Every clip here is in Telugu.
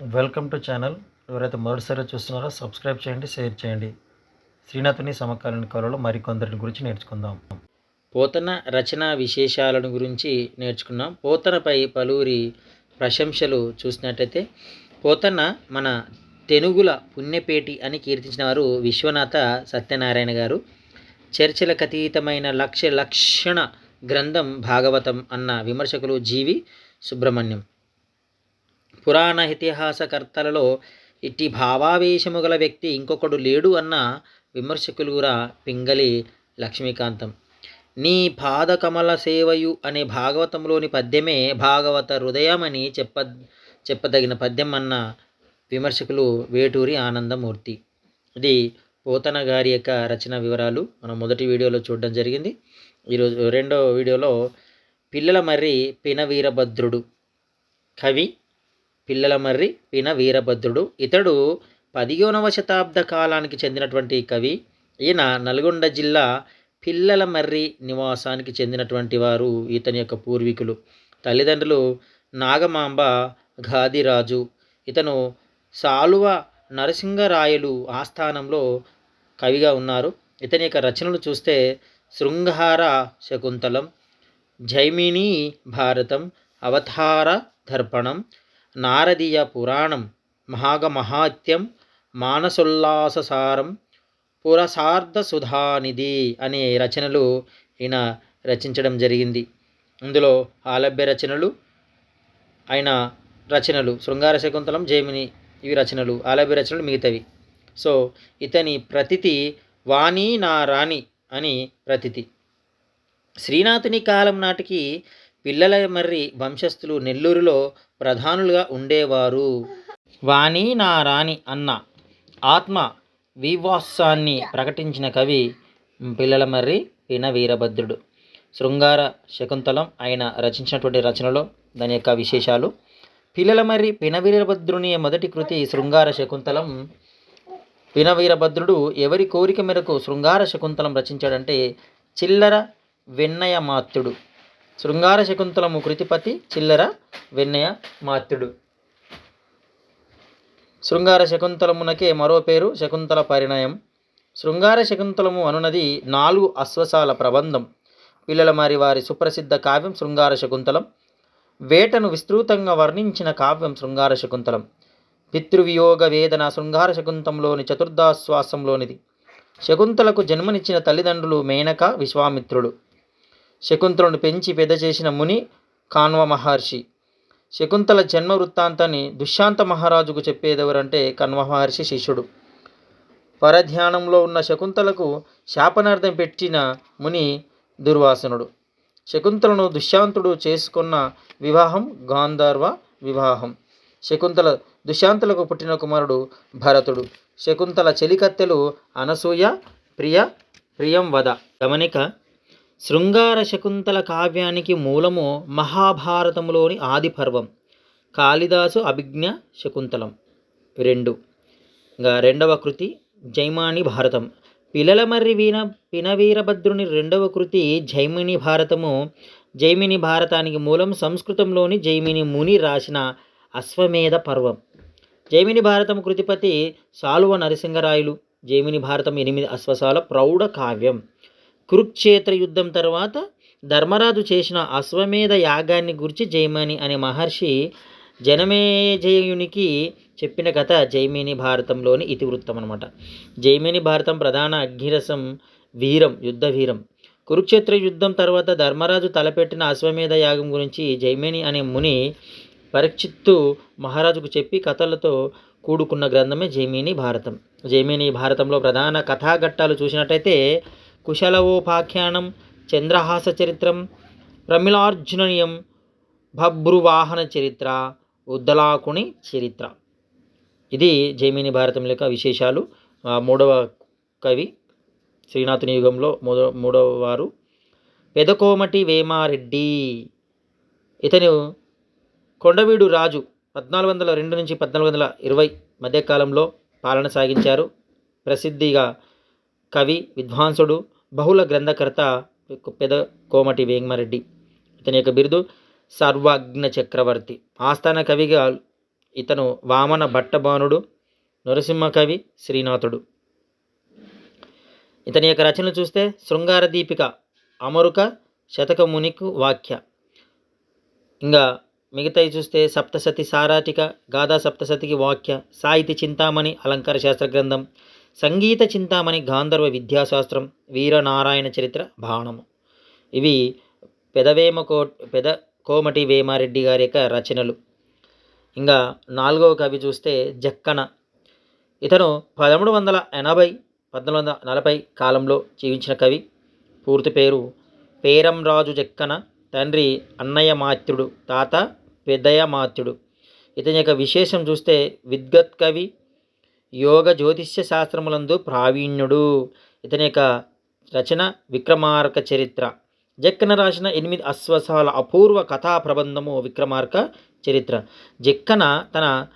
Welcome to channel. ఎవరైతే మొదటిసారి చూస్తున్నారో సబ్స్క్రైబ్ చేయండి షేర్ చేయండి. శ్రీనాథుని సమకాలీన కళలో మరికొందరి గురించి నేర్చుకుందాం. పోతన రచన విశేషాలను గురించి నేర్చుకున్నాం. పోతనపై పలువురి ప్రశంసలు చూసినట్టయితే పోతన మన తెనుగుల పుణ్యపేటి అని కీర్తించిన వారు విశ్వనాథ సత్యనారాయణ గారు. చర్చలకు అతీతమైన లక్ష్య లక్షణ గ్రంథం భాగవతం అన్న విమర్శకులు జీవి సుబ్రహ్మణ్యం. పురాణ ఇతిహాసకర్తలలో ఇట్టి భావావేశము గల వ్యక్తి ఇంకొకడు లేడు అన్న విమర్శకులు కూడా పింగళి లక్ష్మీకాంతం. నీ పాదకమల సేవయు అనే భాగవతంలోని పద్యమే భాగవత హృదయమని చెప్ప చెప్పదగిన పద్యం అన్న విమర్శకులు వేటూరి ఆనందమూర్తి. ఇది పోతన గారి యొక్క రచన వివరాలు. మనం మొదటి వీడియోలో చూడడం జరిగింది. ఈరోజు రెండో వీడియోలో పిల్లల మర్రి పిన వీరభద్రుడు కవి పిల్లల మర్రి పిన వీరభద్రుడు. ఇతడు పదిహేనవ శతాబ్ద కాలానికి చెందినటువంటి కవి. ఈయన నల్గొండ జిల్లా పిల్లల మర్రి నివాసానికి చెందినటువంటి వారు ఇతని యొక్క పూర్వీకులు. తల్లిదండ్రులు నాగమాంబ గాదిరాజు ఇతను సాలువ నరసింగరాయలు ఆస్థానంలో కవిగా ఉన్నారు. ఇతని యొక్క రచనలు చూస్తే శృంగార శకుంతలం జైమిని భారతం అవతార దర్పణం నారదీయ పురాణం మహాగమహాత్యం మానసోల్లాససారం పురసార్ధ సుధానిధి అనే రచనలు ఈయన రచించడం జరిగింది. ఇందులో ఆలభ్య రచనలు ఆయన రచనలు శృంగార శకుంతలం జైమిని ఇవి రచనలు ఆలభ్య రచనలు మిగతావి. సో ఇతని ప్రతితి వాణి నా రాణి అని ప్రతితి. శ్రీనాథుని కాలం నాటికి పిల్లల మర్రి వంశస్థులు నెల్లూరులో ప్రధానులుగా ఉండేవారు. వాణి నా రాణి అన్న ఆత్మ వివాసాన్ని ప్రకటించిన కవి పిల్లల మర్రి పిన వీరభద్రుడు. శృంగార శకుంతలం ఆయన రచించినటువంటి రచనలో దాని యొక్క విశేషాలు. పిల్లల మర్రి పిన వీరభద్రుని మొదటి కృతి శృంగార శకుంతలం. పిన వీరభద్రుడు ఎవరి కోరిక మేరకు శృంగార శకుంతలం రచించాడంటే చిల్లర వెన్నయ మాత్రుడు శృంగార శకుంతలము కృతిపతి చిల్లర వెన్నయ మాత్యుడు. శృంగార శకుంతలమునకే మరో పేరు శకుంతల పరిణయం. శృంగార శకుంతలము అనునది నాలుగు అశ్వసాల ప్రబంధం. పిల్లల మరి వారి సుప్రసిద్ధ కావ్యం శృంగార శకుంతలం. వేటను విస్తృతంగా వర్ణించిన కావ్యం శృంగార శకుంతలం. పితృవియోగ వేదన శృంగార శకుంతంలోని చతుర్థాశ్వాసంలోనిది శకుంతలకు జన్మనిచ్చిన తల్లిదండ్రులు మేనక విశ్వామిత్రుడు. శకుంతలను పెంచి పెద్ద చేసిన ముని కాన్వ మహర్షి. శకుంతల జన్మ వృత్తాంతాన్ని దుశ్శాంత మహారాజుకు చెప్పేదెవరంటే కన్వ మహర్షి శిష్యుడు. పరధ్యానంలో ఉన్న శకుంతలకు శాపనార్థం పెట్టిన ముని దుర్వాసనుడు. శకుంతలను దుశ్శాంతుడు చేసుకున్న వివాహం గాంధర్వ వివాహం. శకుంతల దుష్శాంతులకు పుట్టిన కుమారుడు భరతుడు. శకుంతల చెలికత్తెలు అనసూయ ప్రియ ప్రియం వద గమనిక శృంగార శకుంతల కావ్యానికి మూలము మహాభారతములోని ఆది పర్వం కాళిదాసు అభిజ్ఞ శకుంతలం. రెండు. రెండవ కృతి జైమాని భారతం. పిలలమర్రి వీణ పినవీరభద్రుని రెండవ కృతి జైమిని భారతము. జైమిని భారతానికి మూలం సంస్కృతంలోని జైమిని ముని రాసిన అశ్వమేధ పర్వం. జైమిని భారతం కృతిపతి సాలువ నరసింగరాయలు జైమిని భారతం ఎనిమిది అశ్వసాల ప్రౌఢ కావ్యం. కురుక్షేత్ర యుద్ధం తర్వాత ధర్మరాజు చేసిన అశ్వమేధ యాగాన్ని గురించి జైమిని అనే మహర్షి జనమేజయునికి చెప్పిన కథ జైమిని భారతంలోని ఇతివృత్తం అనమాట జైమిని భారతం ప్రధాన అగ్నిరసం వీరం యుద్ధ వీరం. కురుక్షేత్ర యుద్ధం తర్వాత ధర్మరాజు తలపెట్టిన అశ్వమేధ యాగం గురించి జైమిని అనే ముని పరీక్షిత్తు మహారాజుకు చెప్పి కథలతో కూడుకున్న గ్రంథమే జైమిని భారతం. జైమిని భారతంలో ప్రధాన కథాఘట్టాలు చూసినట్టయితే కుశలవోపాఖ్యానం చంద్రహాస చరిత్రం ప్రమిళార్జునీయం భభ్రువాహన చరిత్ర ఉద్దలాకుని చరిత్ర ఇది జైమిని భారతం యొక్క విశేషాలు. మూడవ కవి శ్రీనాథుని యుగంలో మూడో మూడవ వారు పెదకోమటి వేమారెడ్డి. ఇతను కొండవీడు రాజు పద్నాలుగు వందల రెండు నుంచి పద్నాలుగు వందల ఇరవై మధ్యకాలంలో పాలన సాగించారు. ప్రసిద్ధిగా కవి విద్వాంసుడు బహుళ గ్రంథకర్త పెద కోమటి వేమారెడ్డి ఇతని యొక్క బిరుదు సర్వజ్ఞ చక్రవర్తి. ఆస్థాన కవిగా ఇతను వామన భట్టబానుడు నరసింహ కవి శ్రీనాథుడు. ఇతని యొక్క రచనలు చూస్తే శృంగార దీపిక అమరుక శతకమునికు వాక్య ఇంకా మిగతాయి చూస్తే సప్తసతి సారాటిక గాథా సప్తసతికి వాక్య సాహితీ చింతామణి అలంకార శాస్త్ర గ్రంథం సంగీత చింతామణి గాంధర్వ విద్యాశాస్త్రం వీరనారాయణ చరిత్ర బాణము. ఇవి పెదవేమ కో పెద కోమటి వేమారెడ్డి గారి యొక్క రచనలు. ఇంకా నాలుగవ కవి చూస్తే జక్కన. ఇతను పదమూడు వందల ఎనభై పద్నాలుగు వందల నలభై కాలంలో జీవించిన కవి. పూర్తి పేరు పేరంరాజు జక్కన. తండ్రి అన్నయ్య మాత్యుడు తాత పెద్దయ్య మాత్యుడు. ఇతని యొక్క విశేషం చూస్తే విద్గత్ కవి యోగ జ్యోతిష్య శాస్త్రములందు ప్రావీణ్యుడు. ఇతని యొక్క రచన విక్రమార్క చరిత్ర. జక్కన రాసిన ఎనిమిది అశ్వసాల అపూర్వ కథా ప్రబంధము విక్రమార్క చరిత్ర. జక్కన తన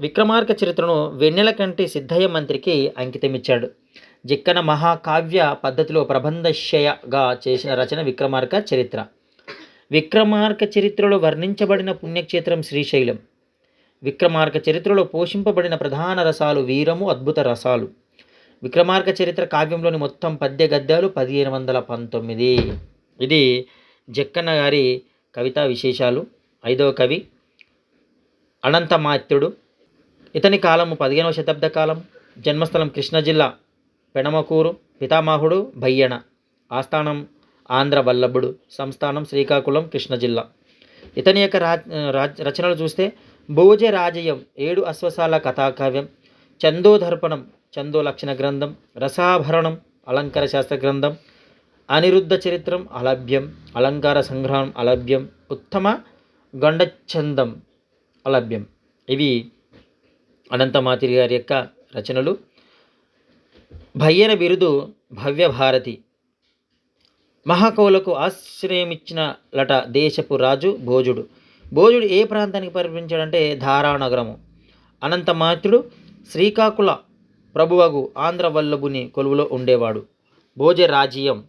విక్రమార్క చరిత్రను వెన్నెల కంటి సిద్ధయ్య మంత్రికి అంకితమిచ్చాడు. జిక్కన మహాకావ్య పద్ధతిలో ప్రబంధశయగా చేసిన రచన విక్రమార్క చరిత్ర. విక్రమార్క చరిత్రలో వర్ణించబడిన పుణ్యక్షేత్రం శ్రీశైలం. విక్రమార్క చరిత్రలో పోషింపబడిన ప్రధాన రసాలు వీరము అద్భుత రసాలు. విక్రమార్క చరిత్ర కావ్యంలోని మొత్తం పద్య గద్యాలు పదిహేను వందల పంతొమ్మిది. ఇది జక్కన్న గారి కవితా విశేషాలు. ఐదవ కవి అనంతమాత్యుడు. ఇతని కాలము పదిహేనవ శతాబ్ద కాలం. జన్మస్థలం కృష్ణా జిల్లా పెనమకూరు. పితామహుడు భయ్యణ ఆస్థానం ఆంధ్ర వల్లభుడు. సంస్థానం శ్రీకాకుళం కృష్ణా జిల్లా. ఇతని యొక్క రా రచనలు చూస్తే భోజరాజయం ఏడు అశ్వసాల కథాకావ్యం చందోదర్పణం చందో లక్షణ గ్రంథం రసాభరణం అలంకార శాస్త్ర గ్రంథం అనిరుద్ధ చరిత్రం అలభ్యం అలంకార సంగ్రహం అలభ్యం ఉత్తమ గండఛందం అలభ్యం. ఇవి అనంతమాతిరి గారి యొక్క రచనలు. భయ్యన బిరుదు భవ్య భారతి. మహాకవులకు ఆశ్రయమిచ్చిన లట దేశపు రాజు భోజుడు. భోజుడు ఏ ప్రాంతానికి పరిపించాడంటే ధారానగరము. అనంతమాత్రుడు శ్రీకాకుళ ప్రభువగు ఆంధ్రవల్లభుని కొలువులో ఉండేవాడు. భోజరాజ్యం.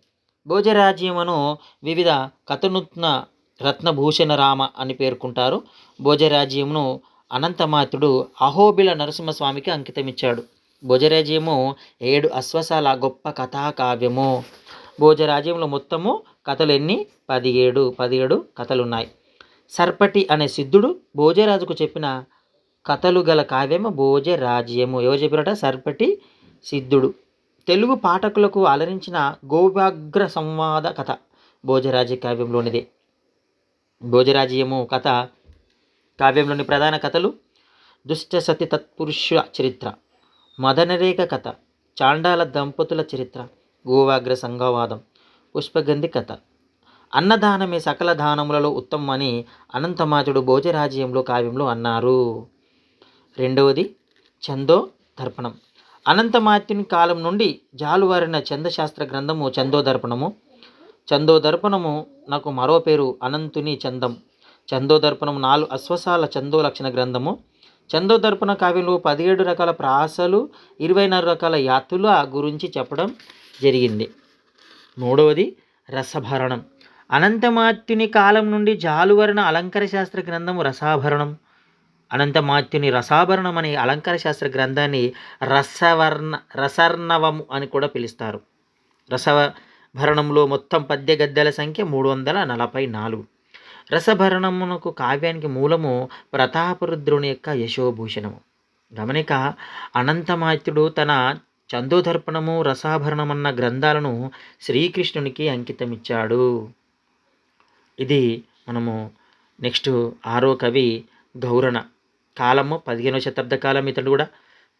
భోజరాజ్యమును వివిధ కథనుత్న రత్నభూషణ రామ అని పేర్కొంటారు. భోజరాజ్యమును అనంతమాత్రుడు అహోబిల నరసింహస్వామికి అంకితమిచ్చాడు. భోజరాజ్యము ఏడు అశ్వసాల గొప్ప కథాకావ్యము. భోజరాజ్యంలో మొత్తము కథలు ఎన్ని పదిహేడు పదిహేడు కథలున్నాయి. సర్పటి అనే సిద్ధుడు భోజరాజుకు చెప్పిన కథలు గల కావ్యము భోజరాజ్యము. ఎవరు చెప్పినట? సర్పటి సిద్ధుడు. తెలుగు పాఠకులకు అలరించిన గోవాగ్ర సంవాద కథ భోజరాజ్య కావ్యంలోనిదే. భోజరాజ్యము కథ కావ్యంలోని ప్రధాన కథలు దుష్ట సతి తత్పురుష చరిత్ర మదనరేఖ కథ చాండాల దంపతుల చరిత్ర గోవాగ్ర సంఘవాదం పుష్పగంధి కథ అన్నదానమే సకల దానములలో ఉత్తమమని అనంతమాచుడు భోజరాజ్యంలో కావ్యంలో అన్నారు. రెండవది చందో దర్పణం. అనంతమాత్యుని కాలం నుండి జాలువారిన చందశాస్త్ర గ్రంథము చందో దర్పణము. చందో దర్పణము నాకు మరో పేరు అనంతుని చందం. చందో దర్పణం నాలుగు అశ్వసాల చందో లక్షణ గ్రంథము. చందో దర్పణ కావ్యంలో పదిహేడు రకాల ప్రాసలు ఇరవై నాలుగు రకాల యాతుల గురించి చెప్పడం జరిగింది. మూడవది రసభరణం. అనంతమాత్యుని కాలం నుండి జాలువరణ అలంకార శాస్త్ర గ్రంథము రసాభరణం. అనంతమాత్యుని రసాభరణం అనే అలంకార శాస్త్ర గ్రంథాన్ని రసవర్ణ రసర్ణవము అని కూడా పిలుస్తారు. రసభరణంలో మొత్తం పద్య గద్దెల సంఖ్య మూడు వందల నలభై నాలుగు. రసభరణమునకు కావ్యానికి మూలము ప్రతాపరుద్రుని యొక్క యశోభూషణము. గమనిక అనంతమాత్యుడు తన చందోదర్పణము రసాభరణమన్న గ్రంథాలను శ్రీకృష్ణునికి అంకితమిచ్చాడు. ఇది మనము నెక్స్ట్ ఆరో కవి గౌరణ కాలము పదిహేనవ శతాబ్ద కాలం ఇతడు కూడా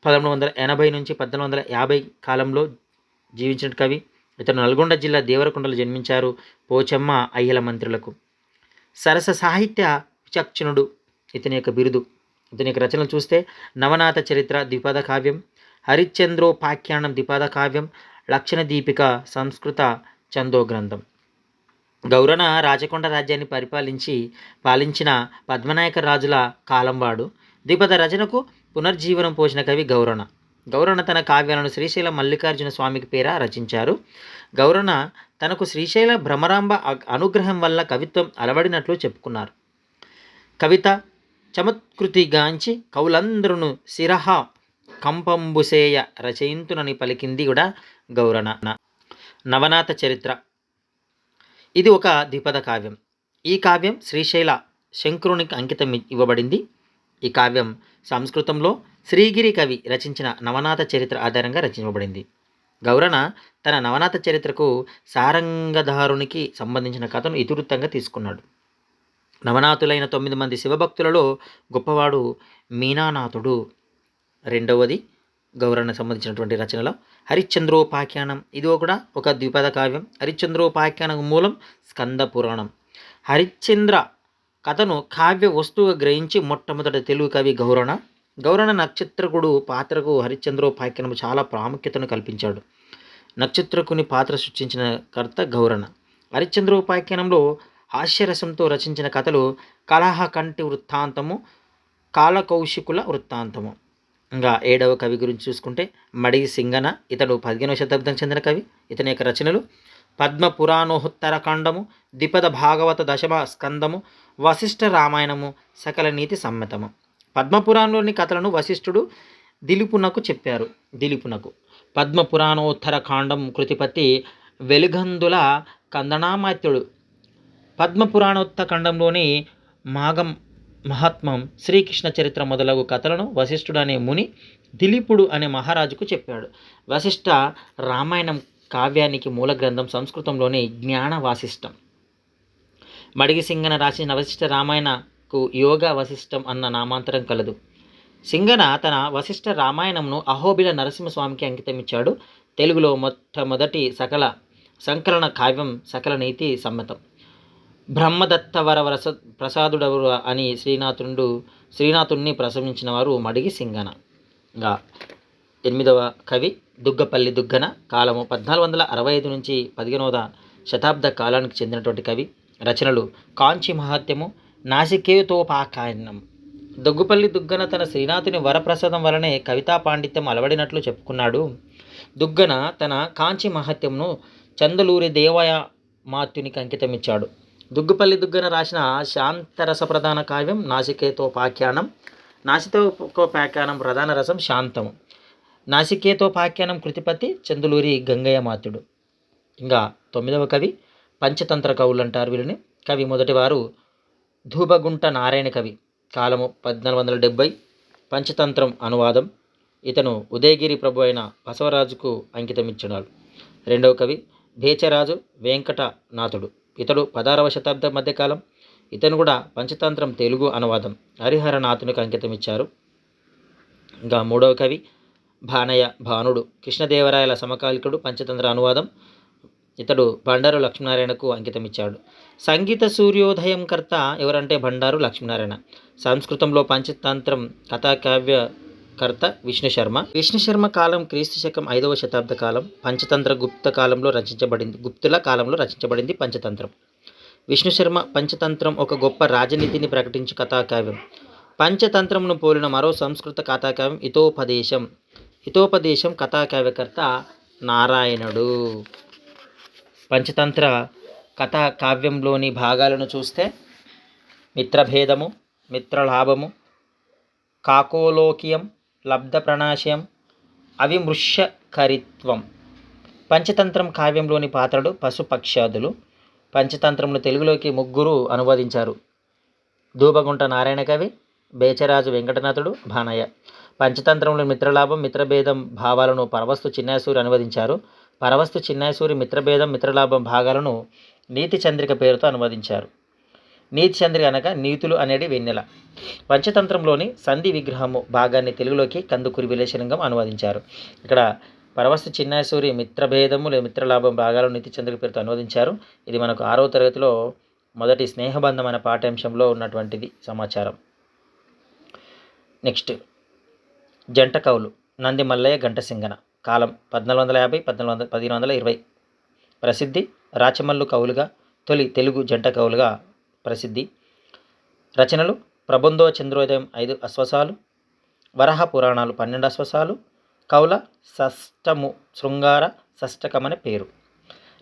పదమూడు వందల ఎనభై నుంచి పద్దెనిమిది వందల యాభై కాలంలో జీవించిన కవి. ఇతను నల్గొండ జిల్లా దేవరకొండలో జన్మించారు పోచమ్మ అయ్యల మంత్రులకు. సరస సాహిత్య విచక్షణుడు ఇతని యొక్క బిరుదు. ఇతని యొక్క రచనలు చూస్తే నవనాథ చరిత్ర ద్విపద కావ్యం హరిశ్చంద్రోపాఖ్యానం ద్విపద కావ్యం లక్షణ దీపిక సంస్కృత చందో గ్రంథం. గౌరణ రాచకొండ రాజ్యాన్ని పరిపాలించి పాలించిన పద్మనాయక రాజుల కాలంవాడు. ద్విపద రచనకు పునర్జీవనం పోసిన కవి గౌరణ. గౌరణ తన కావ్యాలను శ్రీశైల మల్లికార్జున స్వామికి పేర రచించారు. గౌరణ తనకు శ్రీశైల భ్రమరాంబ అనుగ్రహం వల్ల కవిత్వం అలవడినట్లు చెప్పుకున్నారు. కవిత చమత్కృతిగాంచి కవులందరును శిరహ కంపంబుసేయ రచయింతునని పలికింది కూడా గౌరణ. నవనాథ చరిత్ర. ఇది ఒక ద్విపద కావ్యం. ఈ కావ్యం శ్రీశైల శంకరునికి అంకితం ఇవ్వబడింది. ఈ కావ్యం సంస్కృతంలో శ్రీగిరి కవి రచించిన నవనాథ చరిత్ర ఆధారంగా రచించబడింది. గౌరణ తన నవనాథ చరిత్రకు సారంగధారునికి సంబంధించిన కథను ఇతివృత్తంగా తీసుకున్నాడు. నవనాథులైన తొమ్మిది మంది శివభక్తులలో గొప్పవాడు మీనానాథుడు. రెండవది గౌరవకు సంబంధించినటువంటి రచనలో హరిశ్చంద్రోపాఖ్యానం. ఇది కూడా ఒక ద్విపద కావ్యం. హరిశ్చంద్రోపాఖ్యానం మూలం స్కంద పురాణం. హరిశ్చంద్ర కథను కావ్య వస్తువుగా గ్రహించి మొట్టమొదటి తెలుగు కవి గౌరణ గౌరణ నక్షత్రకుడు పాత్రకు హరిశ్చంద్రోపాఖ్యానం చాలా ప్రాముఖ్యతను కల్పించాడు. నక్షత్రకుని పాత్ర సృష్టించిన కర్త గౌరణ హరిశ్చంద్రోపాఖ్యానంలో హాస్యరసంతో రచించిన కథలు కలహకంటి వృత్తాంతము కాలకౌశికుల వృత్తాంతము. ఇంకా ఏడవ కవి గురించి చూసుకుంటే మడి సింగన ఇతడు పదిహేనవ శతాబ్దం చెందిన కవి. ఇతని యొక్క రచనలు పద్మ పురాణోత్తర ఖండము ద్విపద భాగవత దశమ స్కందము వశిష్ఠ రామాయణము సకల నీతి సమ్మతము. పద్మపురాణంలోని కథలను వశిష్ఠుడు దిలీపునకు చెప్పారు. దిలీపునకు. పద్మపురాణోత్తర కాండం కృతిపతి వెలుగందుల కందనామాత్యుడు. పద్మపురాణోత్తర ఖండంలోని మాగం మహాత్మం శ్రీకృష్ణ చరిత్ర మొదలగు కథలను వశిష్ఠుడు అనే ముని దిలీపుడు అనే మహారాజుకు చెప్పాడు. వశిష్ఠ రామాయణం కావ్యానికి మూల గ్రంథం సంస్కృతంలోని జ్ఞాన వాసిష్టం మడిగి సింగన రాసిన వశిష్ఠ రామాయణకు యోగ వశిష్టం అన్న నామాంతరం కలదు. సింగన తన వశిష్ఠ రామాయణంను అహోబిల నరసింహస్వామికి అంకితమిచ్చాడు. తెలుగులో మొట్టమొదటి సకల సంకలన కావ్యం సకల నీతి సమ్మతం. బ్రహ్మదత్త వరవరస ప్రసాదుడవరు అని శ్రీనాథుడు శ్రీనాథుణ్ణి ప్రశంసించిన వారు మడిగి సింగనగా ఎనిమిదవ కవి దుగ్గపల్లి దుగ్గన కాలము పద్నాలుగు వందల అరవై ఐదు నుంచి పదిహేనవ శతాబ్ద కాలానికి చెందినటువంటి కవి. రచనలు కాంచి మహాత్యము నాసికేతోపాకాయనం దుగ్గుపల్లి దుగ్గన తన శ్రీనాథుని వరప్రసాదం వలనే కవితా పాండిత్యం అలవడినట్లు చెప్పుకున్నాడు. దుగ్గన తన కాంచి మహత్యంను చందలూరి దేవయ మాత్యునికి అంకితమిచ్చాడు. దుగ్గుపల్లి దుగ్గన రాసిన శాంతరస ప్రధాన కావ్యం నాసికేతోపాఖ్యానం నాసితోపాఖ్యానం ప్రధాన రసం శాంతము. నాసికేతోపాఖ్యానం కృతిపతి చందులూరి గంగయ్య మాతుడు. ఇంకా తొమ్మిదవ కవి పంచతంత్ర కవులు అంటారు వీళ్ళని. కవి మొదటివారు ధూపగుంట నారాయణ కవి. కాలము పద్నాలుగు వందల డెబ్భై పంచతంత్రం అనువాదం. ఇతను ఉదయగిరి ప్రభు అయిన బసవరాజుకు అంకితమిచ్చినాడు రెండవ కవి భేచరాజు వెంకటనాథుడు. ఇతడు పదారవ శతాబ్దం మధ్యకాలం ఇతను కూడా పంచతంత్రం తెలుగు అనువాదం. హరిహరనాథునికి అంకితం ఇచ్చారు ఇంకా మూడవ కవి భానయ్య భానుడు కృష్ణదేవరాయల సమకాలికుడు పంచతంత్ర అనువాదం ఇతడు బండారు లక్ష్మీనారాయణకు అంకితం ఇచ్చాడు సంగీత సూర్యోదయం కర్త ఎవరంటే బండారు లక్ష్మీనారాయణ. సంస్కృతంలో పంచతంత్రం కథాకావ్య కర్త విష్ణు శర్మ. విష్ణు శర్మ కాలం క్రీస్తు శకం ఐదవ శతాబ్ద కాలం పంచతంత్ర గుప్త కాలంలో రచించబడింది. గుప్తుల కాలంలో రచించబడింది పంచతంత్రం. విష్ణు శర్మ పంచతంత్రం ఒక గొప్ప రాజనీతిని ప్రకటించు కథాకావ్యం. పంచతంత్రంను పోలిన మరో సంస్కృత కథాకావ్యం హితోపదేశం హితోపదేశం కథాకావ్యకర్త నారాయణుడు. పంచతంత్ర కథా కావ్యంలోని భాగాలను చూస్తే మిత్రభేదము మిత్రలాభము కాకోలోకియం లబ్ధ ప్రణాశయం అవిమృష్యకరిత్వం. పంచతంత్రం కావ్యంలోని పాత్రలు పశుపక్ష్యాదులు. పంచతంత్రమును తెలుగులోకి ముగ్గురు అనువదించారు. ధూపగుంట నారాయణ కవి బేచరాజు వెంకటనాథుడు భానయ్య. పంచతంత్రంలో మిత్రలాభం మిత్రభేదం భావాలను పరవస్తు చిన్నాసూరి అనువదించారు. పరవస్తు చిన్నాసూరి మిత్రభేదం మిత్రలాభం భాగాలను నీతి చంద్రిక పేరుతో అనువదించారు. నీతిచంద్రి అనగా నీతులు అనేది వెన్నెల. పంచతంత్రంలోని సంధి విగ్రహము భాగాన్ని తెలుగులోకి కందుకూరి విలేశలింగం అనువదించారు. ఇక్కడ పరవస్తు చిన్నాసూరి మిత్రభేదము లేదా మిత్రలాభం భాగాలు నీతి పేరుతో అనువదించారు. ఇది మనకు ఆరవ తరగతిలో మొదటి స్నేహబంధం అనే పాఠ్యాంశంలో ఉన్నటువంటిది సమాచారం. నెక్స్ట్ జంట కవులు నంది మల్లయ్య గంటసింగన కాలం పద్నాలుగు వందల యాభై పద్నాలుగు వందల పదిహేను వందల ఇరవై. ప్రసిద్ధి రాచమల్లు కవులుగా తొలి తెలుగు జంట కవులుగా ప్రసిద్ధి. రచనలు ప్రబంధో చంద్రోదయం ఐదు అశ్వసాలు వరహ పురాణాలు పన్నెండు అశ్వసాలు కౌల షష్టము శృంగార షష్టకమని పేరు.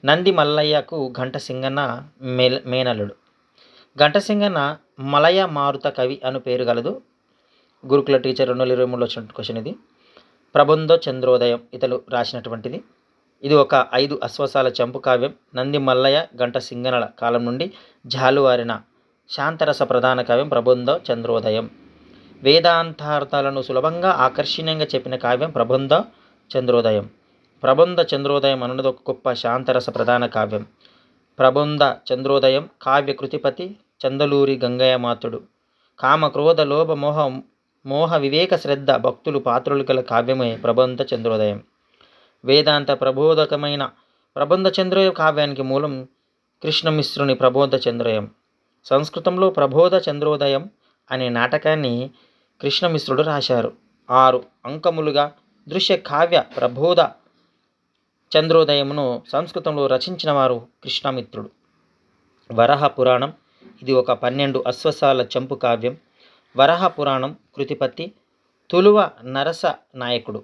నంది మల్లయ్యకు ఘంటసింగన్న మేల మేనలుడు ఘంటసింగన మలయ మారుత కవి అను పేరు గలదు. గురుకుల టీచర్ రెండు వేల ఇరవై మూడులో వచ్చినటువంటి క్వశ్చన్ ఇది. ప్రబంధో చంద్రోదయం ఇతలు రాసినటువంటిది. ఇది ఒక ఐదు అశ్వసాల చంపు కావ్యం. నంది మల్లయ్య గంట సింగనల కాలం నుండి జాలువారిన శాంతరస ప్రధాన కావ్యం ప్రబంధ చంద్రోదయం. వేదాంతార్థాలను సులభంగా ఆకర్షణీయంగా చెప్పిన కావ్యం ప్రబంధ చంద్రోదయం. ప్రబంధ చంద్రోదయం అన్నది ఒక గొప్ప శాంతరస ప్రధాన కావ్యం. ప్రబంధ చంద్రోదయం కావ్య కృతిపతి చందలూరి గంగయ్య మాతుడు. కామ క్రోధ లోభ మోహ మోహ వివేక శ్రద్ధ భక్తులు పాత్రలు గల కావ్యమే ప్రబంధ చంద్రోదయం. వేదాంత ప్రబోధకమైన ప్రబంధ చంద్రోదయ కావ్యానికి మూలం కృష్ణమిశ్రుని ప్రబోధ చంద్రోదయం సంస్కృతంలో ప్రబోధ చంద్రోదయం అనే నాటకాన్ని కృష్ణమిశ్రుడు రాశారు. ఆరు అంకములుగా దృశ్య కావ్య ప్రబోధ చంద్రోదయమును సంస్కృతంలో రచించిన వారు కృష్ణమిత్రుడు. వరహ పురాణం ఇది ఒక పన్నెండు అశ్వసాల చంపు కావ్యం. వరహ పురాణం కృతిపత్తి తులువ నరస నాయకుడు.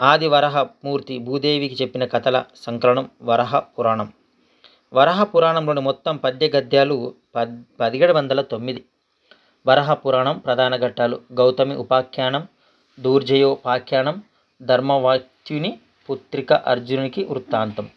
ఆది వరహమూర్తి భూదేవికి చెప్పిన కథల సంకలనం వరహ పురాణం. వరహ పురాణంలోని మొత్తం పద్య గద్యాలు పద్ పదిహేడు వందల తొమ్మిది. వరహ పురాణం ప్రధాన ఘట్టాలు గౌతమి ఉపాఖ్యానం దూర్జయోపాఖ్యానం ధర్మవాక్యుని పుత్రిక అర్జునునికి వృత్తాంతం.